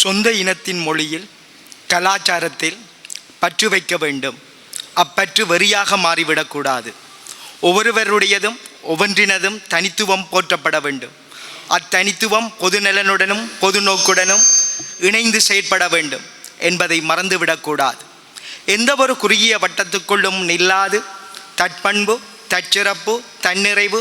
சொந்த இனத்தின் மொழியில் கலாச்சாரத்தில் பற்று வைக்க வேண்டும். அப்பற்று வெறியாக மாறிவிடக்கூடாது ஒவ்வொருவருடையதும் ஒவ்வொன்றினதும் தனித்துவம் போற்றப்பட வேண்டும். அத்தனித்துவம் பொதுநலனுடனும் பொது நோக்குடனும் இணைந்து செயற்பட வேண்டும் என்பதை மறந்துவிடக்கூடாது எந்த ஒரு குறுகிய வட்டத்துக்குள்ளும் நில்லாது தற்பண்பு தற்சிறப்பு தன்னிறைவு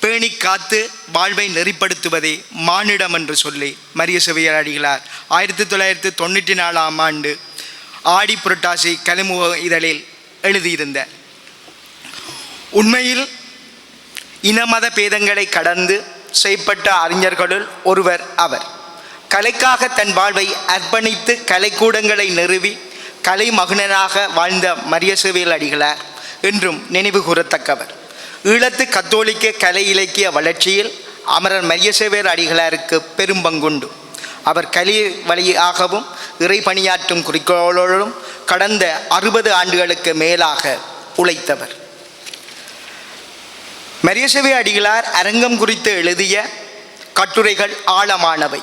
பேணி காத்து வாழ்வை நெறிப்படுத்துவதே மானிடம் என்று சொல்லி மரிய சிவையர் அடிகளார் ஆயிரத்தி தொள்ளாயிரத்தி தொண்ணூற்றி நாலாம் ஆண்டு ஆடி புரட்டாசி கலிமுக இதழில் எழுதியிருந்தார். உண்மையில் இனமத பேதங்களை கடந்து செய்யப்பட்ட அறிஞர்களுள் ஒருவர் அவர். கலைக்காக தன் வாழ்வை அர்ப்பணித்து கலைக்கூடங்களை நிறுவி கலை மகுனனாக வாழ்ந்த மரியசேவியல் அடிகளார் என்றும் நினைவு கூறத்தக்கவர். ஈழத்து கத்தோலிக்க கலை இலக்கிய வளர்ச்சியில் அமரர் மரியசேவர் அடிகளாருக்கு பெரும் பங்குண்டு அவர் கலி வழியாகவும் இறை பணியாற்றும் குறிக்கோளோடும் கடந்த அறுபது ஆண்டுகளுக்கு மேலாக உழைத்தவர். மரியசேவை அடிகளார் அரங்கம் குறித்து எழுதிய கட்டுரைகள் ஆழமானவை.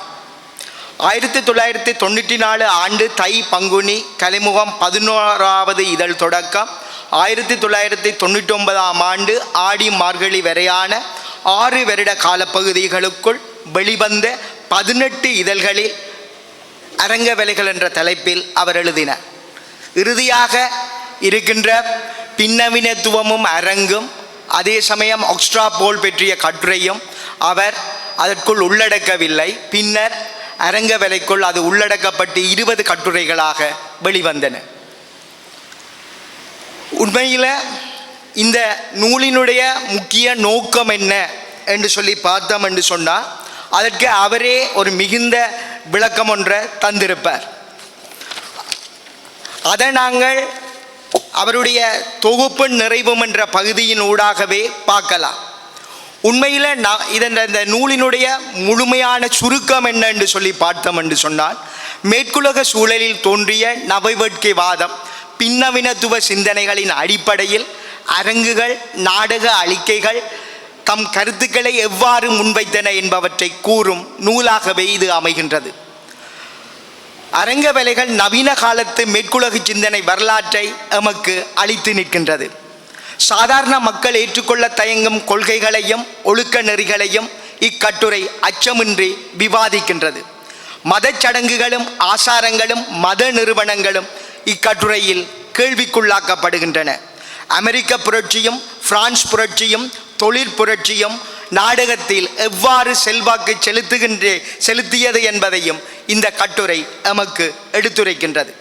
ஆயிரத்தி தொள்ளாயிரத்தி தொண்ணூற்றி நாலு ஆண்டு தை பங்குனி கலைமுகம் பதினோராவது இதழ் தொடக்கம் ஆயிரத்தி தொள்ளாயிரத்தி தொண்ணூற்றி ஒன்பதாம் ஆண்டு ஆடி மார்கழி வரையான ஆறு வருட காலப்பகுதிகளுக்குள் வெளிவந்த பதினெட்டு இதழ்களில் அரங்க வேலைகள் என்ற தலைப்பில் அவர் எழுதினார். இறுதியாக இருக்கின்ற பின்னவினத்துவமும் அரங்கும் அதே சமயம் ஆக்ஸ்ட்ரா போல் பற்றிய கட்டுரையும் அவர் அதற்குள் உள்ளடக்கவில்லை. பின்னர் அரங்க வேலைக்குள் அது உள்ளடக்கப்பட்டு இருபது கட்டுரைகளாக வெளிவந்தன. உண்மையில் இந்த நூலினுடைய முக்கிய நோக்கம் என்ன என்று சொல்லி பார்த்தோம் என்று சொன்னால் அதற்கு அவரே ஒரு மிகுந்த விளக்கம் ஒன்றை தந்திருப்பார். அதை நாங்கள் அவருடைய தொகுப்பு நிறைவும் என்ற பகுதியின் ஊடாகவே பார்க்கலாம். உண்மையில் நான் இதன் இந்த நூலினுடைய முழுமையான சுருக்கம் என்ன என்று சொல்லி பார்த்தோம் என்று சொன்னால் மேற்குலக சூழலில் தோன்றிய நவவேட்கைவாதம் பின்னவினத்துவ சிந்தனைகளின் அடிப்படையில் அரங்குகள் நாடக அளிக்கைகள் தம் கருத்துக்களை எவ்வாறு முன்வைத்தன என்பவற்றை கூறும் நூலாகவே இது அமைகின்றது. அரங்க வேலைகள் நவீன காலத்து மேற்குலகு சிந்தனை வரலாற்றை எமக்கு அளித்து நிற்கின்றது. சாதாரண மக்கள் ஏற்றுக்கொள்ள தயங்கும் கொள்கைகளையும் ஒழுக்க நெறிகளையும் இக்கட்டுரை அச்சமின்றி விவாதிக்கின்றது. மதச்சடங்குகளும் ஆசாரங்களும் மத நிறுவனங்களும் இக்கட்டுரையில் கேள்விக்குள்ளாக்கப்படுகின்றன. அமெரிக்க புரட்சியும் பிரான்ஸ் புரட்சியும் தொழிற் புரட்சியும் நாடகத்தில் எவ்வாறு செல்வாக்கு செலுத்துகின்ற செலுத்தியது என்பதையும் இந்த கட்டுரை எமக்கு எடுத்துரைக்கின்றது.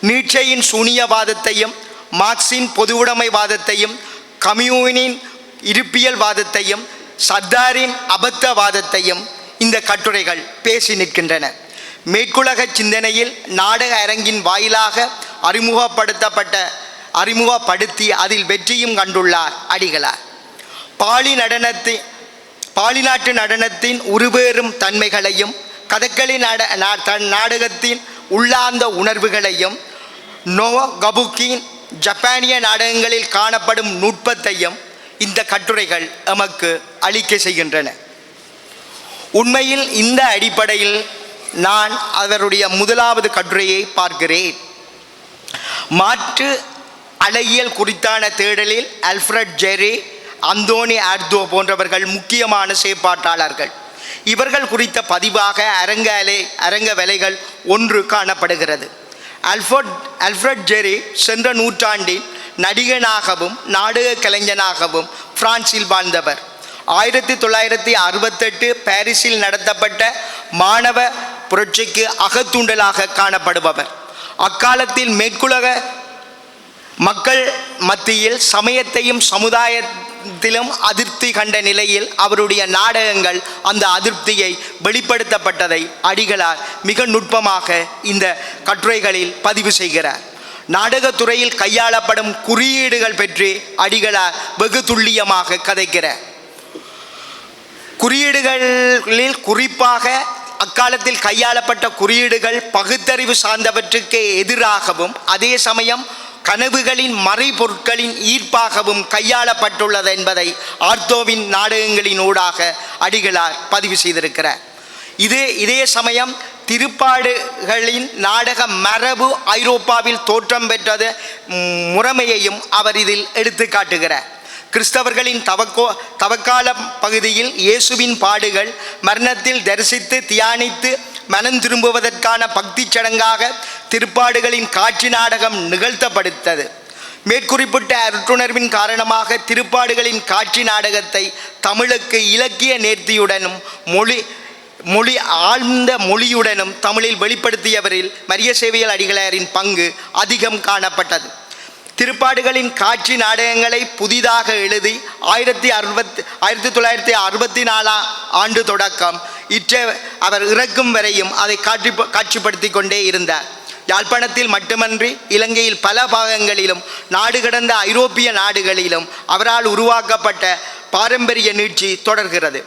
நீட்சையின் சூனியவாதத்தையும் மார்க்சின் பொதுவுடைமைவாதத்தையும் கம்யூனின் இருப்பியல்வாதத்தையும் சர்தாரின் அபத்தவாதத்தையும் இந்த கட்டுரைகள் பேசி நிற்கின்றன. மேற்குலக சிந்தனையில் நாடக அரங்கின் வாயிலாக அறிமுகப்படுத்தப்பட்ட அறிமுகப்படுத்தி அதில் வெற்றியும் கண்டுள்ளார் அடிகளார். பாலி நடனத்தின் பாலிநாட்டு நடனத்தின் உருவேறும் தன்மைகளையும் கதகளி நட நா- தன் நாடகத்தின் உள்ளார்ந்த உணர்வுகளையும் நோ கபுக்கின் ஜப்பானிய நாடகங்களில் காணப்படும் நுட்பத்தையும் இந்த கட்டுரைகள் எமக்கு அளிக்க செய்கின்றன. உண்மையில் இந்த அடிப்படையில் நான் அவருடைய முதலாவது கட்டுரையை பார்க்கிறேன். மாற்று அழகியல் குறித்தான தேடலில் அல்ஃப்ரட் ஜெரி அந்தோனி ஆர்தோ போன்றவர்கள் முக்கியமான செயற்பாட்டாளர்கள். இவர்கள் குறித்த பதிவாக அரங்க அலை அரங்க வேலைகள் ஒன்று காணப்படுகிறது. அல்ஃபர்ட் அல்ஃப்ரட் ஜெரி சென்ற நூற்றாண்டில் நடிகனாகவும் நாடக கலைஞனாகவும் பிரான்சில் வாழ்ந்தவர். ஆயிரத்தி தொள்ளாயிரத்தி அறுபத்தெட்டு பாரிஸில் நடத்தப்பட்ட மாணவ புரட்சிக்கு அகத்தூண்டலாக காணப்படுபவர். அக்காலத்தில் மேற்குலக மக்கள் மத்தியில் சமயத்தையும் சமுதாயத்திலும் அதிருப்தி கண்ட நிலையில் அவருடைய நாடகங்கள் அந்த அதிருப்தியை வெளிப்படுத்தப்பட்டதை அடிகளார் மிக நுட்பமாக இந்த கட்டுரைகளில் பதிவு செய்கிறார். நாடகத்துறையில் கையாளப்படும் குறியீடுகள் பற்றி அடிகளார் வெகு துல்லியமாக கதைக்கிறார். குறியீடுகளில் குறிப்பாக அக்காலத்தில் கையாளப்பட்ட குறியீடுகள் பகுத்தறிவு சார்ந்தவற்றுக்கு எதிராகவும் அதே சமயம் கனவுகளின் மறைபொருட்களின் ஈர்ப்பாகவும் கையாளப்பட்டுள்ளது என்பதை ஆர்த்தோவின் நாடகங்களின் ஊடாக அடிகளார் பதிவு செய்திருக்கிறார். இது இதே சமயம் திருப்பாடுகளின் நாடக மரபு ஐரோப்பாவில் தோற்றம் பெற்றது முறைமையையும் அவர் இதில் எடுத்து காட்டுகிறார் கிறிஸ்தவர்களின் தவக்கோ தவக்கால பகுதியில் இயேசுவின் பாடுகள் மரணத்தில் தரிசித்து தியானித்து மனம் திரும்புவதற்கான பக்தி சடங்காக திருப்பாடுகளின் காட்சி நாடகம் நிகழ்த்தப்படுத்தது. மேற்குறிப்பிட்ட அருட்டுணர்வின் காரணமாக திருப்பாடுகளின் காட்சி நாடகத்தை தமிழுக்கு இலக்கிய நேர்த்தியுடனும் மொழி மொழி ஆழ்ந்த மொழியுடனும் தமிழில் வெளிப்படுத்தியவரில் மரிய சேவியல் அடிகளாரின் பங்கு அதிகம் காணப்பட்டது. திருப்பாடுகளின் காட்சி நாடகங்களை புதிதாக எழுதி ஆயிரத்தி அறுபத்தி ஆயிரத்தி தொள்ளாயிரத்தி அறுபத்தி நாலாம் ஆண்டு தொடக்கம். இற்ற அவர் இறக்கும் வரையும் அதை காட்சி காட்சிப்படுத்தி கொண்டே இருந்தார். யாழ்ப்பாணத்தில் மட்டுமன்றி இலங்கையில் பல பாகங்களிலும் நாடு கடந்த ஐரோப்பிய நாடுகளிலும் அவரால் உருவாக்கப்பட்ட பாரம்பரிய நீட்சி தொடர்கிறது.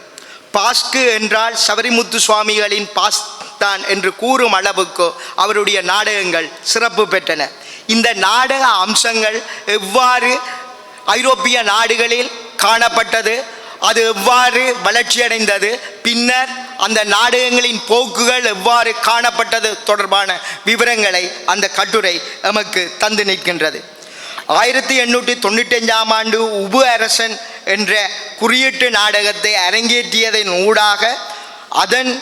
பாஸ்கு என்றால் சபரிமுத்து சுவாமிகளின் பாஸ்தான் என்று கூறும் அளவுக்கு அவருடைய நாடகங்கள் சிறப்பு பெற்றன. இந்த நாடக அம்சங்கள் எவ்வாறு ஐரோப்பிய நாடுகளில் காணப்பட்டது அது எவ்வாறு வளர்ச்சியடைந்தது பின்னர் அந்த நாடகங்களின் போக்குகள் எவ்வாறு காணப்பட்டது தொடர்பான விவரங்களை அந்த கட்டுரை எமக்கு தந்து நிற்கின்றது. ஆயிரத்தி எண்ணூற்றி தொண்ணூற்றஞ்சாம் ஆண்டு உபு அரசன் என்ற குறியீட்டு நாடகத்தை அரங்கேற்றியதன் ஊடாக அதன்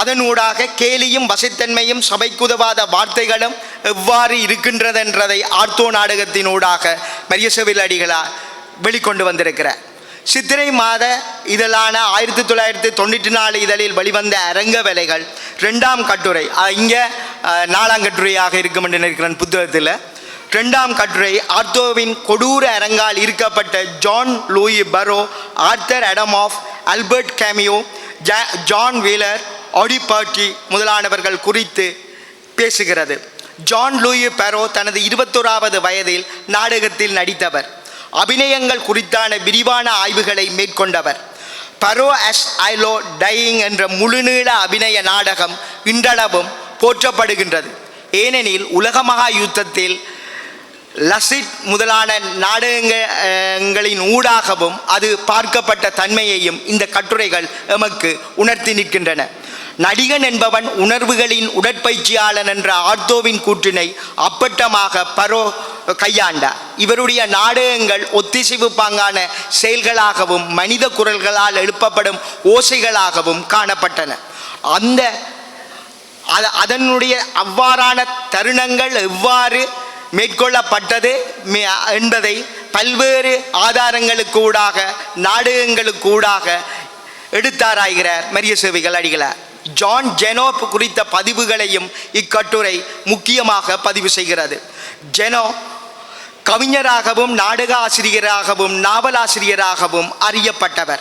அதனூடாக கேலியும் வசைத்தன்மையும் சபைக்குதவாத வார்த்தைகளும் எவ்வாறு இருக்கின்றதென்றதை ஆர்த்தோ நாடகத்தினூடாக மரியசவில் அடிகளார் வெளிக்கொண்டு வந்திருக்கிறார். சித்திரை மாத இதழான ஆயிரத்தி தொள்ளாயிரத்தி தொண்ணூற்றி நாலு இதழில் வெளிவந்த அரங்க வேலைகள் ரெண்டாம் கட்டுரை இங்கே நாலாம் கட்டுரையாக இருக்கும் என்று நினைக்கிறேன் புத்தகத்தில். ரெண்டாம் கட்டுரை ஆர்த்தோவின் கொடூர அரங்கால் இருக்கப்பட்ட Jean Louis Barrault Arthur Adamov Albert Camus ஜா ஜான் வீலர் அடிப்பாட்டி முதலானவர்கள் குறித்து பேசுகிறது. ஜான் லூயி பெரோ தனது இருபத்தோராவது வயதில் நாடகத்தில் நடித்தவர். அபிநயங்கள் குறித்தான விரிவான ஆய்வுகளை மேற்கொண்டவர். பரோ அஸ் ஐலோ டையிங் என்ற முழுநீள அபிநய நாடகம் இன்றளவும் போற்றப்படுகின்றது. ஏனெனில் உலக மகா யுத்தத்தில் லசிட் முதலான நாடகங்களின் ஊடாகவும் அது பார்க்கப்பட்ட தன்மையையும் இந்த கட்டுரைகள் எமக்கு உணர்த்தி நிற்கின்றன. நடிகன் என்பவன் உணர்வுகளின் உடற்பயிற்சியாளன் என்ற ஆர்த்தோவின் கூற்றினை அப்பட்டமாக பரோ கையாண்டார். இவருடைய நாடகங்கள் ஒத்திசைவு பாங்கான செயல்களாகவும் மனித குரல்களால் எழுப்பப்படும் ஓசைகளாகவும் காணப்பட்டன. அந்த அதனுடைய அவ்வாறான தருணங்கள் எவ்வாறு மேற்கொள்ளப்பட்டது என்பதை பல்வேறு ஆதாரங்களுக்கூடாக நாடகங்களுக்கூடாக எடுத்தாராய்கிறார் மரிய சேவைகள் அடிகளார். ஜான் ஜெனோப் குறித்த பதிவுகளையும் இக்கட்டுரை முக்கியமாக பதிவு செய்கிறது. ஜெனோ கவிஞராகவும் நாடக ஆசிரியராகவும் நாவலாசிரியராகவும் அறியப்பட்டவர்.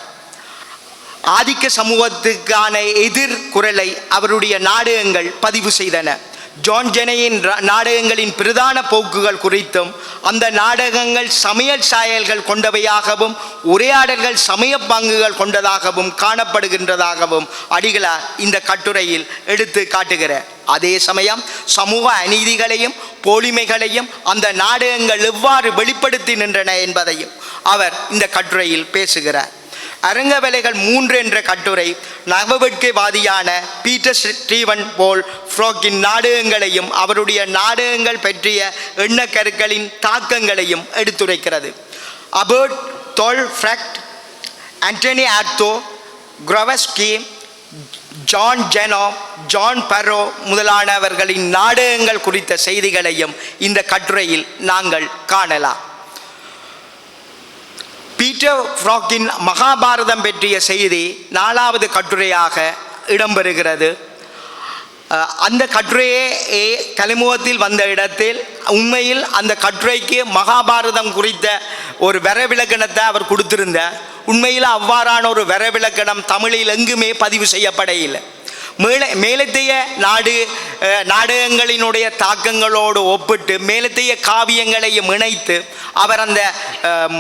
ஆதிக்க சமூகத்துக்கான எதிர்குரலை அவருடைய நாடகங்கள் பதிவு செய்தன. ஜான் ஜெனையின் நாடகங்களின் பிரதான போக்குகள் குறித்தும் அந்த நாடகங்கள் சமையல் சாயல்கள் கொண்டவையாகவும் உரையாடல்கள் சமய பங்குகள் கொண்டதாகவும் காணப்படுகின்றதாகவும் அடிகளார் இந்த கட்டுரையில் எடுத்து காட்டுகிறார் அதே சமயம் சமூக அநீதிகளையும் போலிமைகளையும் அந்த நாடகங்கள் எவ்வாறு வெளிப்படுத்தி நின்றன என்பதையும் அவர் இந்த கட்டுரையில் பேசுகிறார். அரங்க வேலைகள் மூன்று என்ற கட்டுரை நவவேட்கைவாதியான பீட்டர் ஸ்டீவன் போல் ஃப்ரோக்கின் நாடகங்களையும் அவருடைய நாடகங்கள் பற்றிய எண்ணக்கருக்களின் தாக்கங்களையும் எடுத்துரைக்கிறது. Bertolt Brecht Antonin Artaud Grotowski Jean Genet Jean Barrault முதலானவர்களின் நாடகங்கள் குறித்த செய்திகளையும் இந்த கட்டுரையில் நாங்கள் காணலாம். பீட்டர் ஃப்ராக்கின் மகாபாரதம் பற்றிய செய்தி நாலாவது கட்டுரையாக இடம்பெறுகிறது. அந்த கட்டுரையே கலிமுகத்தில் வந்த இடத்தில் உண்மையில் அந்த கட்டுரைக்கு மகாபாரதம் குறித்த ஒரு வரைவிலக்கணத்தை அவர் கொடுத்திருந்தார். உண்மையில் அவ்வாறான ஒரு வரைவிலக்கணம் தமிழில் எங்குமே பதிவு செய்யப்பட இல்லை மேல மேலத்தைய நாடு நாடகங்களினுடைய தாக்கங்களோடு ஒப்பிட்டு மேலத்தைய காவியங்களையும் இணைத்து அவர் அந்த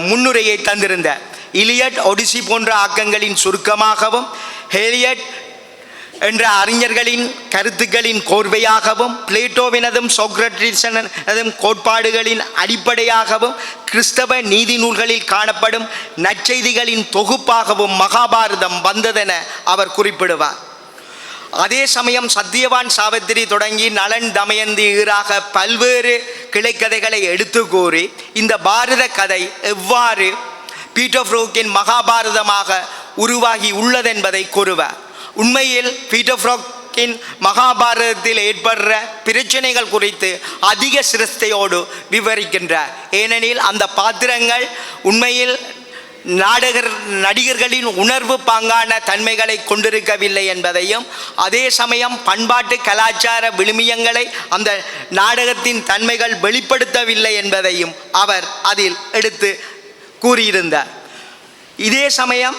முன்னுரையை தந்திருந்தார். இலியட் ஒடிசி போன்ற ஆக்கங்களின் சுருக்கமாகவும் ஹேலியட் என்ற அறிஞர்களின் கருத்துக்களின் கோர்வையாகவும் பிளேட்டோவினதும் சோக்ரட்டிசனதும் கோட்பாடுகளின் அடிப்படையாகவும் கிறிஸ்தவ நீதி நூல்களில் காணப்படும் நற்செய்திகளின் தொகுப்பாகவும் மகாபாரதம் வந்ததென அவர் குறிப்பிடுவார். அதே சமயம் சத்தியவான் சாவித்திரி தொடங்கி நலன் தமயந்தி ஈராக பல்வேறு கிளைக்கதைகளை எடுத்து கூறி இந்த பாரத கதை எவ்வாறு பீட்டர் ஃப்ரோக்கின் மகாபாரதமாக உருவாகி உள்ளதென்பதை கூறுவார். உண்மையில் பீட்டர் ஃப்ரோக்கின் மகாபாரதத்தில் ஏற்படுற பிரச்சனைகள் குறித்து அதிக சிரஸ்தையோடு விவரிக்கின்றார். ஏனெனில் அந்த பாத்திரங்கள் உண்மையில் நாடகர் நடிகர்களின் உணர்வு பாங்கான தன்மைகளை கொண்டிருக்கவில்லை என்பதையும் அதே சமயம் பண்பாட்டு கலாச்சார விழுமியங்களை அந்த நாடகத்தின் தன்மைகள் வெளிப்படுத்தவில்லை என்பதையும் அவர் அதில் எடுத்து கூறியிருந்தார். இதே சமயம்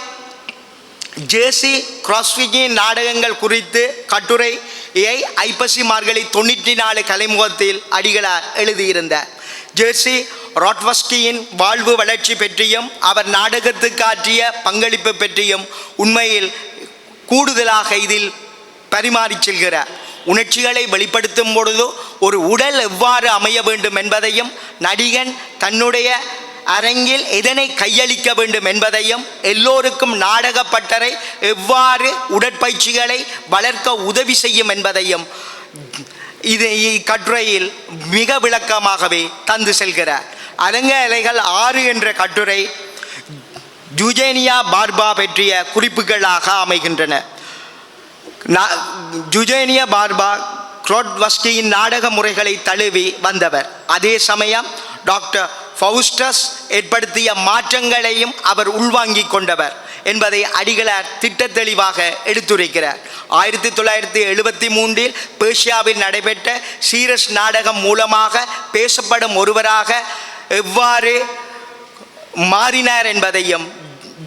ஜேசி கிராஸ்விக்கின் நாடகங்கள் குறித்து கட்டுரையை ஐப்பசி மார்கழி தொண்ணூற்றி நாலு கலைமுகத்தில் அடிகளார் எழுதியிருந்தார். ஜெர்சி ராட்வஸ்கியின் வாழ்வு வளர்ச்சி பற்றியும் அவர் நாடகத்துக்கு ஆற்றிய பங்களிப்பு பற்றியும் உண்மையில் கூடுதலாக இதில் பரிமாறி செல்கிறார். உணர்ச்சிகளை வெளிப்படுத்தும் பொழுது ஒரு உடல் எவ்வாறு அமைய வேண்டும் என்பதையும் நடிகன் தன்னுடைய அரங்கில் எதனை கையளிக்க வேண்டும் என்பதையும் எல்லோருக்கும் நாடக பட்டறை எவ்வாறு உடற்பயிற்சிகளை வளர்க்க உதவி செய்யும் என்பதையும் இது இக்கட்டுரையில் மிக விளக்கமாகவே தந்து செல்கிறார். அரங்க அலைகள் ஆறு என்ற கட்டுரை ஜுஜேனியா பார்பா பற்றிய குறிப்புகளாக அமைகின்றன. நா- ஜுஜேனியா பார்பா குரோட்வஸ்டியின் நாடக முறைகளை தழுவி வந்தவர். அதே சமயம் டாக்டர் ஃபவுஸ்டஸ் ஏற்படுத்திய மாற்றங்களையும் அவர் உள்வாங்கிக் கொண்டவர். என்பதை அடிகளார் திட்டத்தெளிவாக எடுத்துரைக்கிறார். ஆயிரத்தி தொள்ளாயிரத்தி எழுபத்தி மூன்றில் பேர்ஷியாவில் நடைபெற்ற சீரஸ் நாடகம் மூலமாக பேசப்படும் ஒருவராக எவ்வாறு மாறினார் என்பதையும்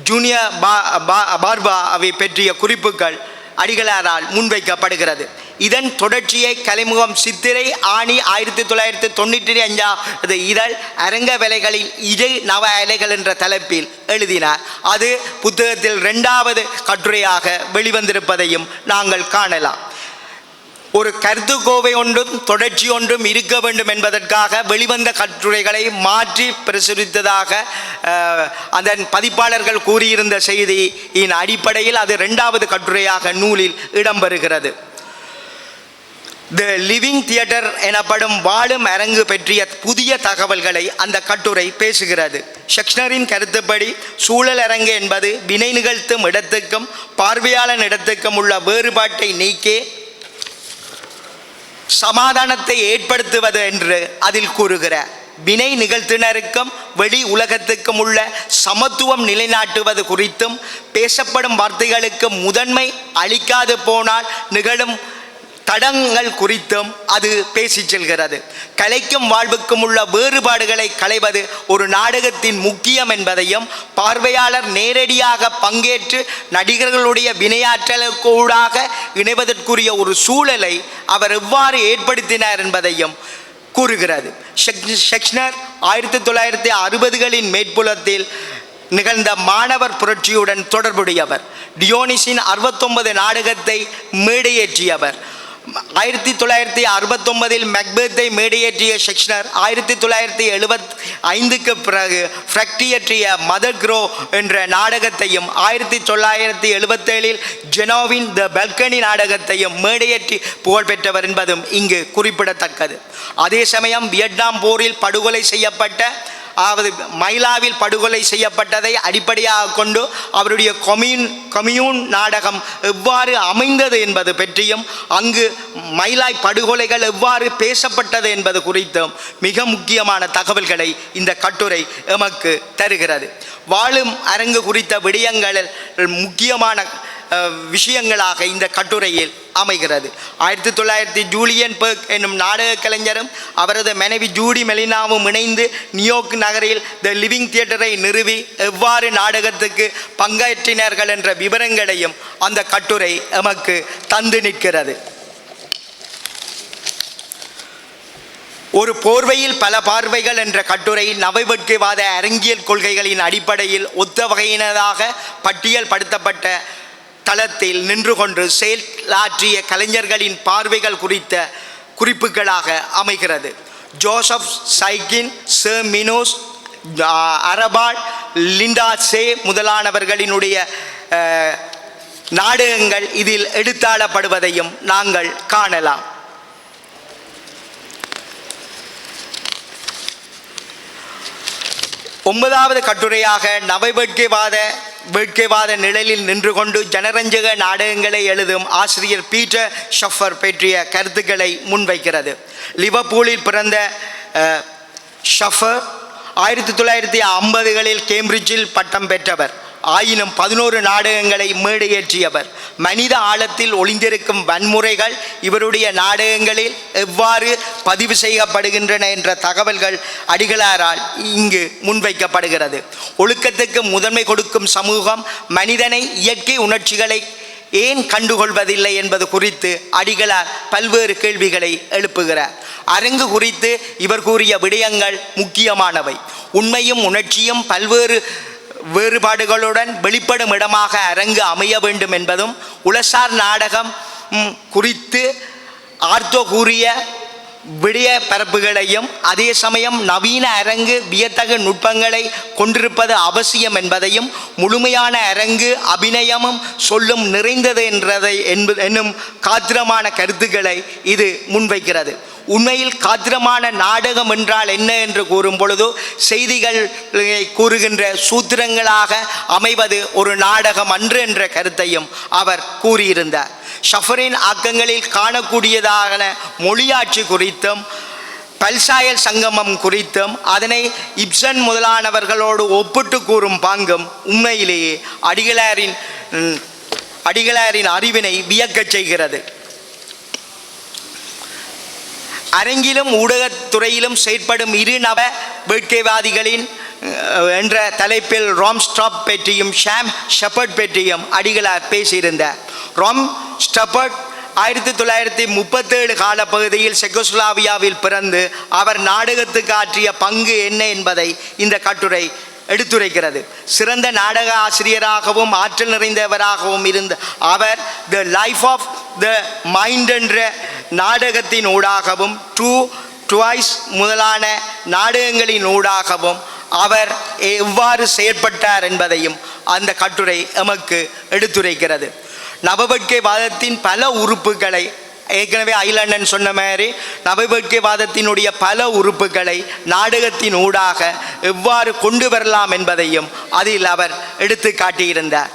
ஜூனியர் பா பா- பார்பா அவை பற்றிய குறிப்புகள் அடிகளாரால் முன்வைக்கப்படுகிறது. இதன் தொடர்ச்சியை கலைமுகம் சித்திரை ஆணி ஆயிரத்தி தொள்ளாயிரத்தி தொண்ணூற்றி அஞ்சாவது இதழ் அரங்க வேலைகளில் இரு நவ அலைகள் என்ற தலைப்பில் எழுதினார். அது புத்தகத்தில் ரெண்டாவது கட்டுரையாக வெளிவந்திருப்பதையும் நாங்கள் காணலாம். ஒரு கருத்துக்கோவை ஒன்றும் தொடர்ச்சி ஒன்றும் இருக்க வேண்டும் என்பதற்காக வெளிவந்த கட்டுரைகளை மாற்றி பிரசுரித்ததாக அதன் பதிப்பாளர்கள் கூறியிருந்த செய்தியின் அடிப்படையில் அது ரெண்டாவது கட்டுரையாக நூலில் இடம்பெறுகிறது. த லிவிங் தியேட்டர் எனப்படும் வாழும் அரங்கு பற்றிய புதிய தகவல்களை அந்த கட்டுரை பேசுகிறது. செக்ஷனரின் கருத்துப்படி சூழல் அரங்கு என்பது வினை நிகழ்த்தும் இடத்துக்கும் பார்வையாளன் இடத்துக்கும் உள்ள வேறுபாட்டை நீக்கி சமாதானத்தை ஏற்படுத்துவது என்று அதில் கூறுகிறார் வினை நிகழ்த்தினருக்கும் வெளி உலகத்துக்கும் உள்ள சமத்துவம் நிலைநாட்டுவது குறித்தும் பேசப்படும் வார்த்தைகளுக்கு முதன்மை அளிக்காது போனால் நிகழும் தடங்கள் குறித்தும் அது பேசிச் செல்கிறது. கலைக்கும் வாழ்வுக்கும் உள்ள வேறுபாடுகளை களைவது ஒரு நாடகத்தின் முக்கியம் என்பதையும் பார்வையாளர் நேரடியாக பங்கேற்று நடிகர்களுடைய வினையாற்றலுக்கூடாக இணைவதற்குரிய ஒரு சூழலை அவர் எவ்வாறு ஏற்படுத்தினார் என்பதையும் கூறுகிறது. ஷெக்- ஷெக்ஸ்னர் ஆயிரத்தி தொள்ளாயிரத்தி அறுபதுகளின் மேற்புலத்தில் நிகழ்ந்த மாணவர் புரட்சியுடன் தொடர்புடையவர். டியோனிஸின் அறுபத்தொன்பது நாடகத்தை மேடையேற்றியவர். ஆயிரத்தி தொள்ளாயிரத்தி அறுபத்தொன்பதில் மெக்பெத்தை மேடையேற்றிய செக்ஷனர் ஆயிரத்தி தொள்ளாயிரத்தி எழுபத் ஐந்துக்கு பிறகு ஃப்ரக்டியற்றிய மதர் க்ரோ என்ற நாடகத்தையும் ஆயிரத்தி தொள்ளாயிரத்தி எழுபத்தேழில் ஜெனோவின் த பெல்கனி நாடகத்தையும் மேடையேற்றி புகழ்பெற்றவர் என்பதும் இங்கு குறிப்பிடத்தக்கது. அதே சமயம் வியட்நாம் போரில் படுகொலை செய்யப்பட்ட அதாவது மயிலாவில் படுகொலை செய்யப்பட்டதை அடிப்படையாக கொண்டு அவருடைய கொமியூன் கம்யூன் நாடகம் எவ்வாறு அமைந்தது என்பது பற்றியும் அங்கு மயிலாய் படுகொலைகள் எவ்வாறு பேசப்பட்டது என்பது குறித்தும் மிக முக்கியமான தகவல்களை இந்த கட்டுரை எமக்கு தருகிறது. வாழும் அரங்கு குறித்த விடயங்களில் முக்கியமான விஷயங்களாக இந்த கட்டுரையில் அமைகிறது. ஆயிரத்தி தொள்ளாயிரத்தி ஜூலியன் பெர்க் என்னும் நாடக கலைஞரும் அவரது மனைவி ஜூடி மெலினாவும் இணைந்து நியூயோர்க் நகரில் த லிவிங் தியேட்டரை நிறுவி எவ்வாறு நாடகத்துக்கு பங்கேற்றினார்கள் என்ற விவரங்களையும் அந்த கட்டுரை எமக்கு தந்து நிற்கிறது. ஒரு போர்வையில் பல பார்வைகள் என்ற கட்டுரை நவவெட்கைவாத அரங்கியல் கொள்கைகளின் அடிப்படையில் ஒத்த வகையினதாக பட்டியல் படுத்தப்பட்ட தளத்தில் நின்று கொண்டு செயலாற்றிய கலைஞர்களின் பார்வைகள் குறித்த குறிப்புகளாக அமைகிறது. ஜோசப் சைகின் சே மினோஸ் அரபால் லிண்டா சே முதலானவர்களினுடைய நாடகங்கள் இதில் எடுத்தாளப்படுவதையும் நாங்கள் காணலாம். ஒன்பதாவது கட்டுரையாக நவவேட்கைவாத வேட்கைவாத நிழலில் நின்று கொண்டு ஜனரஞ்சக நாடகங்களை எழுதும் ஆசிரியர் பீட்டர் ஷஃபர் பற்றிய கருத்துக்களை முன்வைக்கிறது. லிவர்பூலில் பிறந்த ஷஃபர் ஆயிரத்தி தொள்ளாயிரத்தி ஐம்பதுகளில் கேம்பிரிட்ஜில் பட்டம் பெற்றவர். ஆயினும் பதினோரு நாடகங்களை மேடையேற்றியவர். மனித ஆழத்தில் ஒளிந்திருக்கும் வன்முறைகள் இவருடைய நாடகங்களில் எவ்வாறு பதிவு செய்யப்படுகின்றன என்ற தகவல்கள் அடிகளாரால் இங்கு முன்வைக்கப்படுகிறது. ஒழுக்கத்துக்கு முதன்மை கொடுக்கும் சமூகம் மனிதனை இயற்கை உணர்ச்சிகளை ஏன் கண்டுகொள்வதில்லை என்பது குறித்து அடிகளார் பல்வேறு கேள்விகளை எழுப்புகிறார். அரங்கு குறித்து இவர் கூறிய விடயங்கள் முக்கியமானவை. உண்மையும் உணர்ச்சியும் பல்வேறு வேறுபாடுகளுடன் வெளிப்படும் இடமாக அரங்கு அமைய வேண்டும் என்பதும் உளசார் நாடகம் குறித்து ஆர்த்தோ கூறிய விடிய பரப்புகளையும் அதே சமயம் நவீன அரங்கு வியத்தகு நுட்பங்களை கொண்டிருப்பது அவசியம் என்பதையும் முழுமையான அரங்கு அபிநயமும் சொல்லும் நிறைந்தது என்றதை என்பது என்னும் காத்திரமான கருத்துக்களை இது முன்வைக்கிறது. உண்மையில் காத்திரமான நாடகம் என்றால் என்ன என்று கூறும் பொழுது செய்திகள் கூறுகின்ற சூத்திரங்களாக அமைவது ஒரு நாடகம் அன்று என்ற கருத்தையும் அவர் கூறியிருந்தார். ஷஃபரின் ஆக்கங்களில் காணக்கூடியதான மொழியாட்சி குறித்தும் பல்சாயல் சங்கமம் குறித்தும் அதனை இப்சன் முதலானவர்களோடு ஒப்பிட்டு கூறும் பாங்கும் உண்மையிலேயே அடிகளாரின் அடிகளாரின் அறிவினை வியக்கச் செய்கிறது. அரங்கிலும் ஊடகத்துறையிலும் செயற்படும் இரு நவ வேட்கைவாதிகளின் என்ற தலைப்பில் ராம் ஸ்டாப் பற்றியும் ஷாம் ஷப்பர்ட் பற்றியும் அடிகளார் பேசியிருந்தார். ராம் ஸ்டப்பர்ட் ஆயிரத்தி தொள்ளாயிரத்தி முப்பத்தேழு காலப்பகுதியில் செகோஸ்லாவியாவில் பிறந்து அவர் நாடகத்துக்கு ஆற்றிய பங்கு என்ன என்பதை இந்த கட்டுரை எடுத்துரைக்கிறது. சிறந்த நாடக ஆசிரியராகவும் ஆற்றல் நிறைந்தவராகவும் இருந்த அவர் the life of the mind என்ற நாடகத்தின் ஊடாகவும் டூ டுவைஸ் முதலான நாடகங்களின் ஊடாகவும் அவர் எவ்வாறு செயற்பட்டார் என்பதையும் அந்த கட்டுரை எமக்கு எடுத்துரைக்கிறது. நவபட்கைவாதத்தின் பல உறுப்புகளை ஏற்கனவே ஐலண்டன் சொன்ன மாதிரி நவபட்கைவாதத்தினுடைய பல உறுப்புகளை நாடகத்தின் ஊடாக எவ்வாறு கொண்டு வரலாம் என்பதையும் அதில் அவர் எடுத்து காட்டியிருந்தார்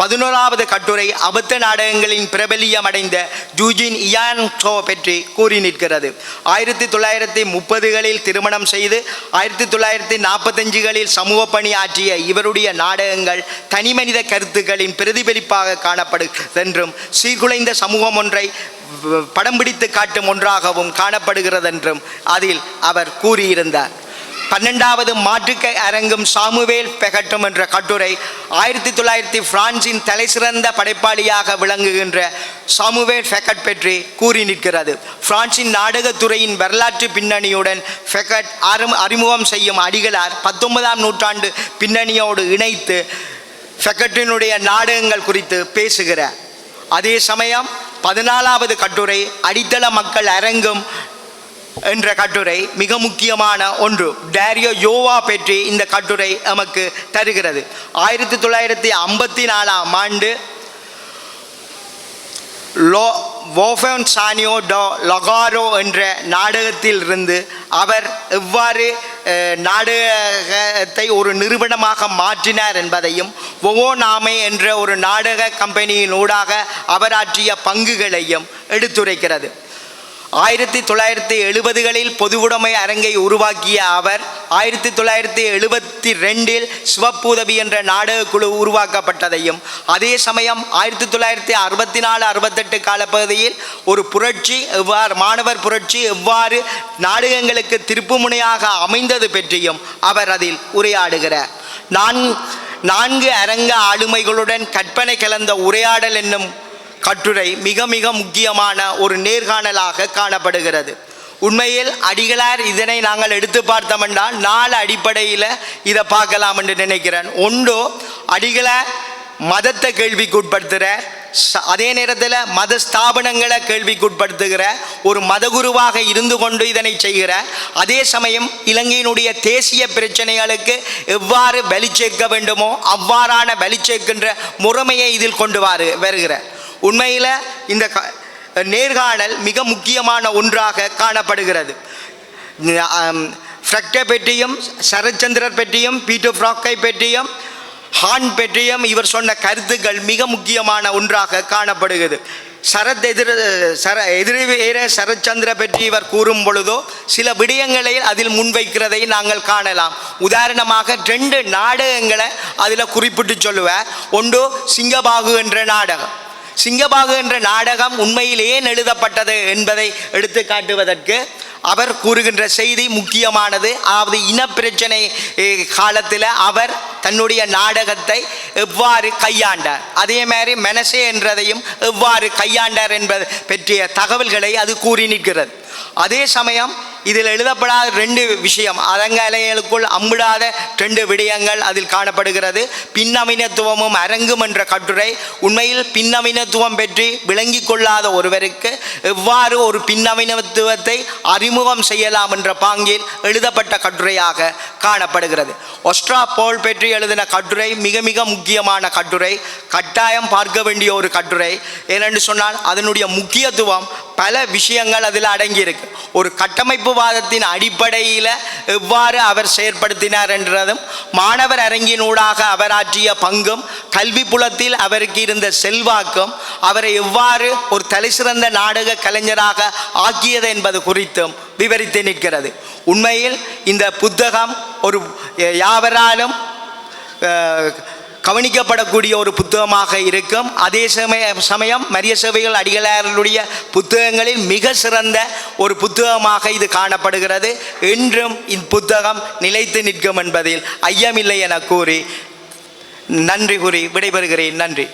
பதினோராவது கட்டுரை அபத்த நாடகங்களின் பிரபலியமடைந்த ஜூஜின் இயான்சோ பற்றி கூறி நிற்கிறது. ஆயிரத்தி தொள்ளாயிரத்தி முப்பதுகளில் திருமணம் செய்து ஆயிரத்தி தொள்ளாயிரத்தி நாற்பத்தஞ்சுகளில் சமூக பணி ஆற்றிய இவருடைய நாடகங்கள் தனிமனித கருத்துக்களின் பிரதிபலிப்பாக காணப்படுகிறதென்றும் சீர்குலைந்த சமூகம் ஒன்றை படம் பிடித்து காட்டும் ஒன்றாகவும் காணப்படுகிறதென்றும் அதில் அவர் கூறியிருந்தார். பன்னெண்டாவது மாற்றுக்க அரங்கும் சாமுவேல் பெகட்டும் என்ற கட்டுரை ஆயிரத்தி தொள்ளாயிரத்தி பிரான்சின் தலைசிறந்த படைப்பாளியாக விளங்குகின்ற சாமுவேல் ஃபெகட் பற்றி கூறி நிற்கிறது. பிரான்சின் நாடகத்துறையின் வரலாற்று பின்னணியுடன் ஃபெகட் அறிமு அறிமுகம் செய்யும் அடிகளார் பத்தொன்பதாம் நூற்றாண்டு பின்னணியோடு இணைத்து ஃபெகட்டினுடைய நாடகங்கள் குறித்து பேசுகிறார். அதே சமயம் பதினாலாவது கட்டுரை அடித்தள மக்கள் அரங்கும் என்ற கட்டுரை மிக முக்கியமான ஒன்று. டேரியோ யோவா பற்றி இந்த கட்டுரை நமக்கு தருகிறது. ஆயிரத்தி தொள்ளாயிரத்தி ஐம்பத்தி நாலாம் ஆண்டு லோ வோஃபன் சானியோ டோ லொகாரோ என்ற நாடகத்தில் இருந்து அவர் எவ்வாறு நாடகத்தை ஒரு நிறுவனமாக மாற்றினார் என்பதையும் ஒவோ நாமே என்ற ஒரு நாடக கம்பெனியின் ஊடாக அவராற்றிய பங்குகளையும் எடுத்துரைக்கிறது. ஆயிரத்தி தொள்ளாயிரத்தி எழுபதுகளில் பொதுவுடைமை அரங்கை உருவாக்கிய அவர் ஆயிரத்தி தொள்ளாயிரத்தி எழுபத்தி ரெண்டில் சிவப்பூதவி என்ற நாடக குழு உருவாக்கப்பட்டதையும் அதே சமயம் ஆயிரத்தி தொள்ளாயிரத்தி அறுபத்தி நாலு அறுபத்தெட்டு காலப்பகுதியில் ஒரு புரட்சி எவ்வாறு மாணவர் புரட்சி எவ்வாறு நாடகங்களுக்கு திருப்புமுனையாக அமைந்தது பற்றியும் அவர் அதில் உரையாடுகிறார். நான் நான்கு அரங்க ஆளுமைகளுடன் கற்பனை கலந்த உரையாடல் என்னும் கட்டுரை மிக மிக முக்கியமான ஒரு நேர்காணலாக காணப்படுகிறது. உண்மையில் அடிகளார் இதனை நாங்கள் எடுத்து பார்த்தோம்னா நாலு அடிப்படையில் இதை பார்க்கலாம் என்று நினைக்கிறேன். ஒன்று அடிகளார் மதத்தை கேள்விக்குட்படுத்துகிற ச- அதே நேரத்தில் மத ஸ்தாபனங்களை கேள்விக்குட்படுத்துகிற ஒரு மதகுருவாக இருந்து கொண்டு இதனை செய்கிற அதே சமயம் இலங்கையினுடைய தேசிய பிரச்சனைகளுக்கு எவ்வாறு வெளிச்சேர்க்க வேண்டுமோ அவ்வாறான வெளிச்சேர்க்கின்ற முறைமையை இதில் கொண்டு வாரு வருகிற உண்மையில் இந்த க- நேர்காணல் மிக முக்கியமான ஒன்றாக காணப்படுகிறது. ஃப்ரக்டை பற்றியும் சரச்சந்திரர் பற்றியும் பீட்டர் ஃப்ராக்கை பற்றியும் ஹான் பற்றியும் இவர் சொன்ன கருத்துக்கள் மிக முக்கியமான ஒன்றாக காணப்படுகிறது. சரத் எதிர் சர எதிர்வேற சரச்சந்திர பற்றி இவர் கூறும் பொழுதோ சில விடயங்களை அதில் முன்வைக்கிறதை நாங்கள் காணலாம். உதாரணமாக ரெண்டு நாடகங்களை அதில் குறிப்பிட்டு சொல்லுவேன் ஒன்று சிங்கபாகு என்ற நாடகம். சிங்கபாகு என்ற நாடகம் உண்மையில் ஏன் எழுதப்பட்டது என்பதை எடுத்து காட்டுவதற்கு அவர் கூறுகின்ற செய்தி முக்கியமானது. அதாவது இனப்பிரச்சனை காலத்தில் அவர் தன்னுடைய நாடகத்தை எவ்வாறு கையாண்டார். அதே மாதிரி மெனசே என்றதையும் எவ்வாறு கையாண்டார் என்பது பற்றிய தகவல்களை அது கூறி நிற்கிறது. அதே சமயம் இதில் எழுதப்படாத ரெண்டு விஷயம். அரங்கலைகளுக்குள் அம்பிடாத ரெண்டு விடயங்கள் அதில் காணப்படுகிறது. பின்னமினத்துவமும் அரங்கும் என்ற கட்டுரை உண்மையில் பின்னமினத்துவம் பற்றி விளங்கி கொள்ளாத ஒருவருக்கு எவ்வாறு ஒரு பின்னமினத்துவத்தை அறிமுகம் செய்யலாம் என்ற பாங்கில் எழுதப்பட்ட கட்டுரையாக காணப்படுகிறது. ஒஸ்ட்ரா போல் பற்றி எழுதின கட்டுரை மிக மிக முக்கியமான கட்டுரை. கட்டாயம் பார்க்க வேண்டிய ஒரு கட்டுரை. ஏனென்று சொன்னால் அதனுடைய முக்கியத்துவம் பல விஷயங்கள் அதில் இருக்கு. ஒரு கட்டமைப்புவாதத்தின் அடிப்படையில் எவ்வாறு அவர் செயற்படுத்தினார் என்றதும் மாணவர் அரங்கினூடாக அவர் ஆற்றிய பங்கும் கல்வி புலத்தில் அவருக்கு இருந்த செல்வாக்கும் அவரை எவ்வாறு ஒரு தலைசிறந்த நாடக கலைஞராக ஆக்கியது என்பது குறித்தும் விவரித்து நிற்கிறது. உண்மையில் இந்த புத்தகம் ஒரு யாவராலும் அஹ், கவனிக்கப்படக்கூடிய ஒரு புத்தகமாக இருக்கும். அதே சமய சமயம் மரிய சேவைகள் அடிகளாருடைய புத்தகங்களில் மிக சிறந்த ஒரு புத்தகமாக இது காணப்படுகிறது. என்றும் இப்புத்தகம் நிலைத்து நிற்கும் என்பதில் ஐயமில்லை என கூறி நன்றி கூறி விடைபெறுகிறேன். நன்றி.